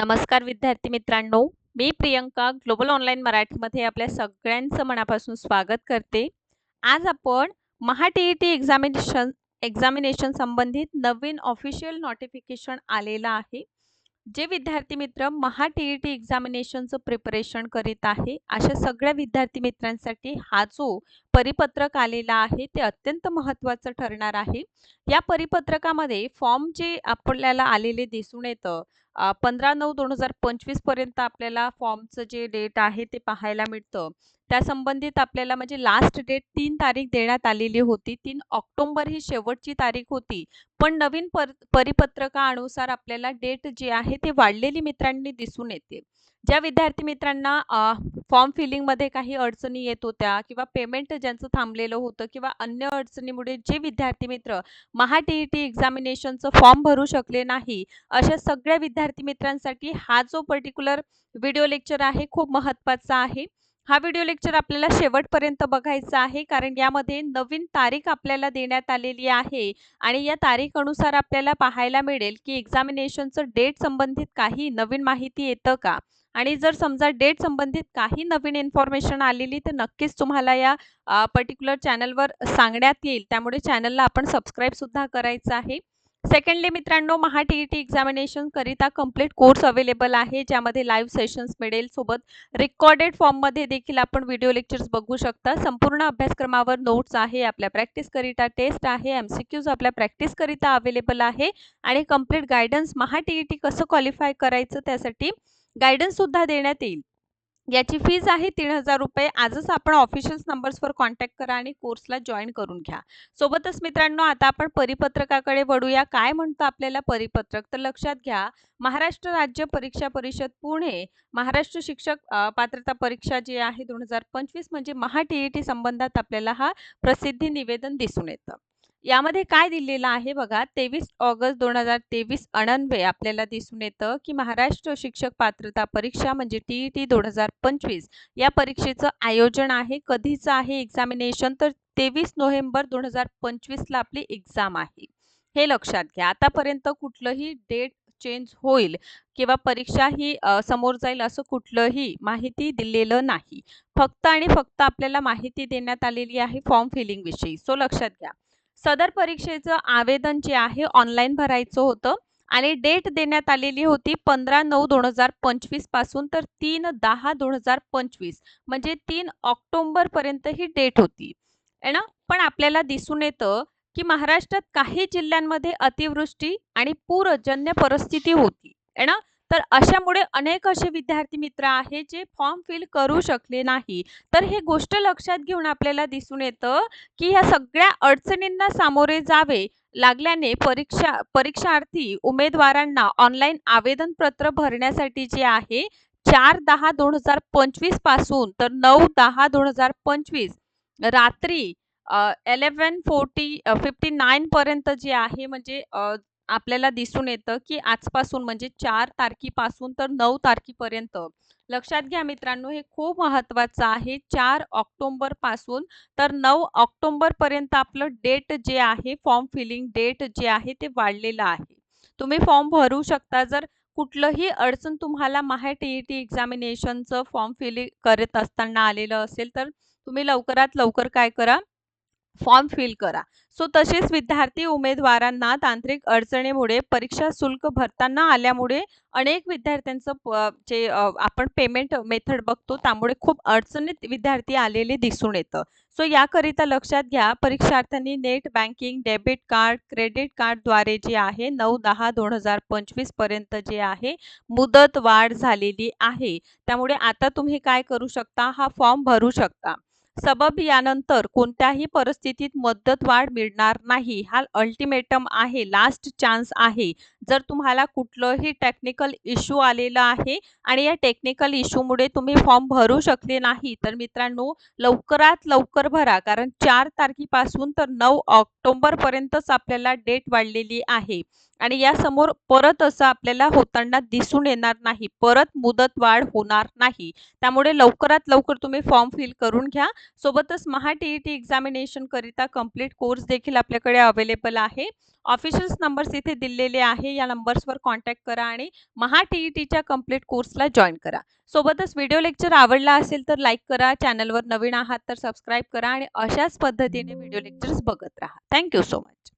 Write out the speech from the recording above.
नमस्कार विद्यार्थी मित्रांनो मी प्रियंका ग्लोबल ऑनलाईन मराठीमध्ये आपल्या सगळ्यांचं मनापासून स्वागत करते. आज आपण Maha T E T examination examination संबंधित नवीन ऑफिशियल नोटिफिकेशन आलेलं आहे. जे विद्यार्थी मित्र महा टी ई टी एक्झामिनेशनचं प्रिपरेशन करीत आहे अशा सगळ्या विद्यार्थी मित्रांसाठी हा जो परिपत्रक आलेला आहे ते अत्यंत महत्त्वाचं ठरणार आहे. या परिपत्रकामध्ये फॉर्म जे आपल्याला आलेले दिसून येतं पंधरा नऊ दोन हजार पंचवीसपर्यंत आपल्याला फॉर्मचं जे डेट आहे ते पाहायला मिळतं. त्या संबंधित आपल्याला म्हणजे लास्ट डेट तीन तारीख देण्यात आलेली होती. तीन ऑक्टोंबर ही शेवटची तारीख होती. पण नवीन पर परिपत्रकानुसार आपल्याला डेट जी आहे ते वाढलेली मित्रांनी दिसून येते. ज्या विद्यार्थी मित्रांना फॉर्म फिलिंगमध्ये काही अडचणी येत होत्या किंवा पेमेंट ज्यांचं थांबलेलं होतं किंवा अन्य अडचणीमुळे जे विद्यार्थी मित्र महा टी ई टी एक्झामिनेशनचं फॉर्म भरू शकले नाही अशा सगळ्या विद्यार्थी मित्रांसाठी हा जो पर्टिक्युलर व्हिडिओ लेक्चर आहे खूप महत्त्वाचा आहे. हा व्हिडिओ लेक्चर आपल्याला शेवटपर्यंत बघायचा आहे कारण यामध्ये नवीन तारीख आपल्याला देण्यात आलेली आहे आणि या तारीख अनुसार आपल्याला पाहायला मिळेल की एक्झामिनेशनचं डेट संबंधित काही नवीन माहिती येतं का? आणि जर समजा डेट संबंधित काही नवीन इन्फॉर्मेशन आलेली तर नक्कीच तुम्हाला या पर्टिक्युलर चॅनलवर सांगण्यात येईल. त्यामुळे चॅनलला आपण सबस्क्राईबसुद्धा करायचं आहे. सेकंडली मित्रांनो Maha T E T examination करिता कंप्लीट कोर्स अवेलेबल आहे ज्यामध्ये लाईव्ह सेशन्स मिळेल. सोबत रेकॉर्डेड फॉर्ममध्ये देखील आपण व्हिडिओ लेक्चर्स बघू शकता. संपूर्ण अभ्यासक्रमावर नोट्स आहे आपल्या प्रॅक्टिसकरिता टेस्ट आहे एम सी क्यूज आपल्या प्रॅक्टिसकरिता अवेलेबल आहे. आणि complete guidance Maha T E T कसं क्वालिफाय करायचं त्यासाठी गायडन्स सुद्धा देण्यात येईल. याची फीज आहे तीन हजार रुपये. आजच आपण ऑफिशियल नंबर्सवर कॉन्टॅक्ट करा आणि कोर्सला जॉईन करून घ्या. सोबतच मित्रांनो आता आपण परिपत्रकाकडे वळूया. काय म्हणतं आपल्याला परिपत्रक? तर लक्षात घ्या महाराष्ट्र राज्य परीक्षा परिषद पुणे महाराष्ट्र शिक्षक पात्रता परीक्षा जी आहे दोन हजार पंचवीस म्हणजे महा टी ई टी संबंधात आपल्याला हा प्रसिद्धी निवेदन दिसून येतं. यामध्ये काय दिलेलं आहे बघा तेवीस ऑगस्ट दोन हजार तेवीस अणन्वे आपल्याला दिसून येतं की महाराष्ट्र शिक्षक पात्रता परीक्षा म्हणजे टी ई टी दोन हजार पंचवीस या परीक्षेचं आयोजन आहे. कधीचं आहे एक्झामिनेशन तर तेवीस नोव्हेंबर दोन हजार पंचवीसला आपली एक्झाम आहे. हे लक्षात घ्या. आतापर्यंत कुठलंही डेट चेंज होईल किंवा परीक्षा ही समोर जाईल असं कुठलंही माहिती दिलेलं नाही. फक्त आणि फक्त आपल्याला माहिती देण्यात आलेली आहे फॉर्म फिलिंगविषयी सो लक्षात घ्या. सदर परीक्षेचं आवेदन जे आहे ऑनलाईन भरायचं होतं आणि डेट देण्यात आलेली होती पंधरा नऊ दोन हजार पंचवीसपासून तर तीन दहा दोन हजार पंचवीस म्हणजे तीन ऑक्टोंबर पर्यंत ही डेट होती. आहे ना? पण आपल्याला दिसून येतं की महाराष्ट्रात काही जिल्ह्यांमध्ये अतिवृष्टी आणि पूरजन्य परिस्थिती होती. आहे ना? तर अशामुळे अनेक असे विद्यार्थी मित्र आहेत जे फॉर्म फिल करू शकले नाही. तर हे गोष्ट लक्षात घेऊन आपल्याला दिसून येतं की ह्या सगळ्या अडचणींना सामोरे जावे लागल्याने परीक्षा परीक्षार्थी उमेदवारांना ऑनलाईन आवेदनपत्र भरण्यासाठी जे आहे चार दहा दोन हजार पंचवीसपासून तर नऊ दहा दोन हजार पंचवीस रात्री एलेवन फोर्टी फिफ्टी नाईन पर्यंत जे आहे म्हणजे आपल्याला दिसून येतं की आजपासून म्हणजे चार तारखेपासून तर नऊ तारखेपर्यंत. लक्षात घ्या मित्रांनो हे खूप महत्त्वाचं आहे. चार ऑक्टोंबरपासून तर नऊ ऑक्टोंबरपर्यंत आपलं डेट जे आहे फॉर्म फिलिंग डेट जे आहे ते वाढलेलं आहे. तुम्ही फॉर्म भरू शकता. जर कुठलंही अडचण तुम्हाला महा टी ई टी एक्झामिनेशनचं फॉर्म फिलिंग करत असताना आलेलं असेल तर तुम्ही लवकरात लवकर काय करा? फॉर्म फिल करा. सो तसेच विद्यार्थी उमेदवारांना तांत्रिक अडचणीमुळे परीक्षा शुल्क भरताना आल्यामुळे अनेक विद्यार्थ्यांचं जे आपण पेमेंट मेथड बघतो त्यामुळे खूप अडचणीत विद्यार्थी आलेले दिसून येतं. सो याकरिता लक्षात घ्या परीक्षार्थ्यांनी net banking debit card credit कार्डद्वारे जे आहे नऊ दहा दोन हजार पंचवीसपर्यंत जे आहे मुदत वाढ झालेली आहे. त्यामुळे आता तुम्ही काय करू शकता हा फॉर्म भरू शकता. सबब यानंतर कोणत्याही परिस्थितीत मुदतवाढ मिळणार नाही. हा अल्टिमेटम आहे. लास्ट चान्स आहे. जर तुम्हाला कुठलंही टेक्निकल इश्यू आलेला आहे आणि या टेक्निकल इश्यूमुळे तुम्ही फॉर्म भरू शकले नाही तर मित्रांनो लवकरात लवकर भरा. कारण चार तारखेपासून तर नऊ ऑक्टोंबरपर्यंतच आपल्याला डेट वाढलेली आहे. आणि यासमोर परत असं आपल्याला होताना दिसून येणार नाही. परत मुदतवाढ होणार नाही. त्यामुळे लवकरात लवकर तुम्ही फॉर्म फिल करून घ्या. सोबतच महा टी ई टी एक्झामिनेशनकरिता कंप्लीट कोर्स देखील आपल्याकडे अवेलेबल आहे. ऑफिशियल्स नंबर्स इथे दिलेले आहे. या नंबर्सवर कॉन्टॅक्ट करा आणि महा टी ई टीच्या कंप्लीट कोर्सला जॉईन करा. सोबतच व्हिडिओ लेक्चर आवडला असेल तर लाईक करा. चॅनलवर नवीन आहात तर सबस्क्राईब करा आणि अशाच पद्धतीने व्हिडिओ लेक्चर्स बघत राहा. Thank you so much